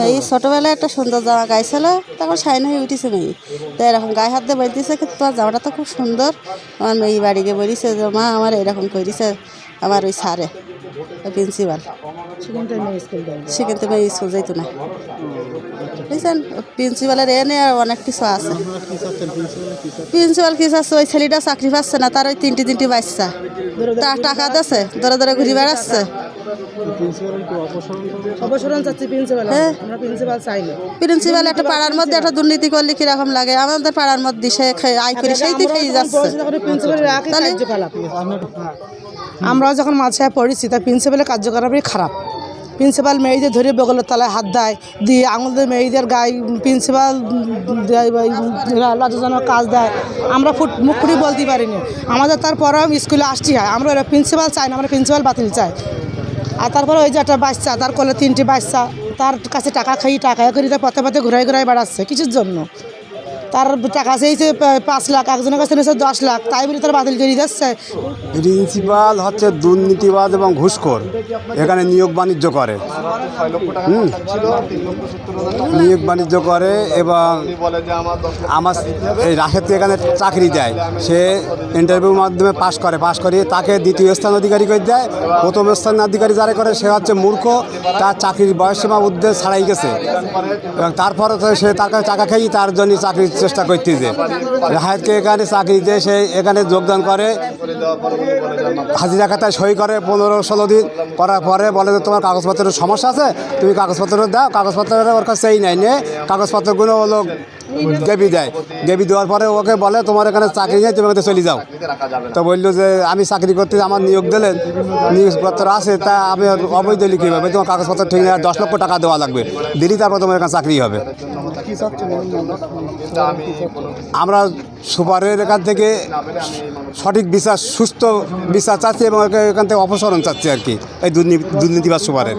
মেয়ে ছোটোবেলায় একটা সুন্দর জামা গাইছিল তখন সাইন হয়ে উঠেছে মেয়ে। তো এরকম গায়ে হাত দিয়ে বলতেছে কি তোমার জামাটা তো খুব সুন্দর। আমার মেয়ে বাড়ি গিয়ে বলিছে যে মা আমার এরকম করেছে আমার ওই সারে প্রিন্সিপাল। সে কিন্তু মেয়ে স্কুল যাইতো না। বুঝছেন প্রিন্সিপালের এ নিয়ে অনেক কিছু আছে। প্রিন্সিপাল কি আছে ওই ছেলেটা চাকরি পাচ্ছে না তার ওই তিনটি তিনটি বাচ্চা। তার টাকা দিচ্ছে ধরে ধরে ঘুরে বেড়াচ্ছে। অপসারণ চাচ্ছি প্রিন্সিপাল। হ্যাঁ। আমরা প্রিন্সিপাল চাই না। প্রিন্সিপাল একটা পাড়ার মধ্যে একটা দুর্নীতি করলে কীরকম লাগে? আমাদের পাড়ার মধ্যে সে আয় করে সেই খেয়ে যাচ্ছে। তাহলে? যখন মাঝে পড়েছি তার প্রিন্সিপালের কার্যকলাপই খারাপ। প্রিন্সিপাল মেয়েদের ধরে বগলের তলায় হাত দেয় দিয়ে আঙুল দিয়ে মেয়েদের গায়ে প্রিন্সিপাল লজ্জাজনক কাজ দেয়। আমরা ফুট মুখ ফুটি বলতে পারিনি। আমাদের তারপরেও স্কুলে আসছি হয়। আমরা প্রিন্সিপাল চাই না আমরা প্রিন্সিপাল বাতিল চাই। আর তারপরে ওই যে একটা বাচ্চা, তার কোলে তিনটি বাচ্চা, তার কাছে টাকা খাই টাকা করে পথে পথে ঘুরাই ঘুরাই বেড়াচ্ছে কিছুর জন্য? তার টাকা চেয়েছে পাঁচ লাখ, একজনের কাছে নিয়েছে দশ লাখ, তাই বলে তার বাতিল করে যাচ্ছে প্রিন্সিপাল হচ্ছে দুর্নীতিবাদ এবং ঘুষখোর, এখানে নিয়োগ বাণিজ্য করে। নিয়োগ বাণিজ্য করে এবং আমার এই রাশেদকে এখানে চাকরি দেয়। সে ইন্টারভিউর মাধ্যমে পাশ করে, পাশ করিয়ে তাকে দ্বিতীয় স্থান অধিকারী করে দেয়। প্রথম স্থান অধিকারী যারা করে, সে হচ্ছে মূর্খ, তার চাকরির বয়সসীমা উদ্দেশ্য ছাড়াই গেছে। এবং তারপরে সে তার কাছে টাকা খেয়েই তার জন্য চাকরির চেষ্টা করতেছে। রাহেদকে এখানে চাকরি সে এখানে যোগদান করে। হাজিরা খাতায় সই করে পনেরো ষোলো দিন করার পরে বলে যে তোমার কাগজপত্রের সমস্যা আছে তুমি কাগজপত্র দাও কাগজপত্র ওর কাছে এই নাই নিয়ে কাগজপত্রগুলো হলো গেবি দেয়। গেবি দেওয়ার পরে ওকে বলে তোমার এখানে চাকরি নেই তুমি এখানে চলে যাও। তো বলল যে আমি চাকরি করতে আমার নিয়োগ দিলেন নিয়োগপত্র আছে তা আমি অবৈধ লিখে হবে তোমার কাগজপত্র ঠিক নেই দশ লক্ষ টাকা দেওয়া লাগবে। দিলি তারপর তোমার এখানে চাকরি হবে। আমরা সুপারের এখান থেকে সঠিক বিচার সুস্থ বিচার চাচ্ছি এবং এখান থেকে অপসারণ চাচ্ছি আর কি এই দুর্নীতি দুর্নীতিবাদ সুপারের।